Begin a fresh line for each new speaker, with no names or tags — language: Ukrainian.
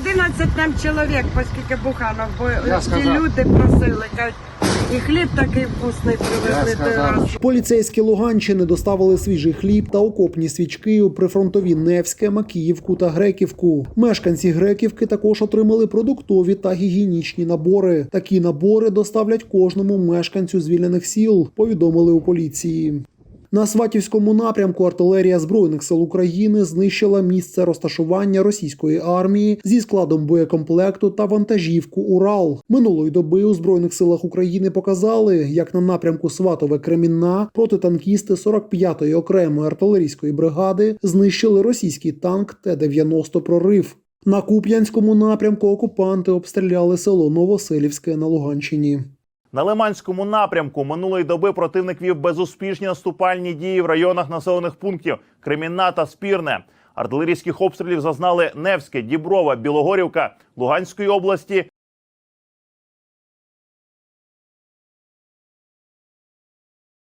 11 нам чоловік, оскільки Буханов, бо
Я
ті
сказав.
люди просили, кажуть, і хліб такий вкусний привезли
Я
той
сказав.
раз.
Поліцейські Луганщини доставили свіжий хліб та окопні свічки у прифронтові Невське, Макіївку та Греківку. Мешканці Греківки також отримали продуктові та гігієнічні набори. Такі набори доставлять кожному мешканцю звільнених сіл. Повідомили у поліції. На Сватівському напрямку артилерія Збройних сил України знищила місце розташування російської армії зі складом боєкомплекту та вантажівку Урал. Минулої доби у збройних силах України показали, як на напрямку Сватове Кремінна протитанкісти 45-ї окремої артилерійської бригади знищили російський танк Т-90 прорив. На Куп'янському напрямку окупанти обстріляли село Новоселівське на Луганщині.
На Лиманському напрямку минулої доби противник вів безуспішні наступальні дії в районах населених пунктів Кремінна та Спірне. Артилерійських обстрілів зазнали Невське, Діброва, Білогорівка Луганської області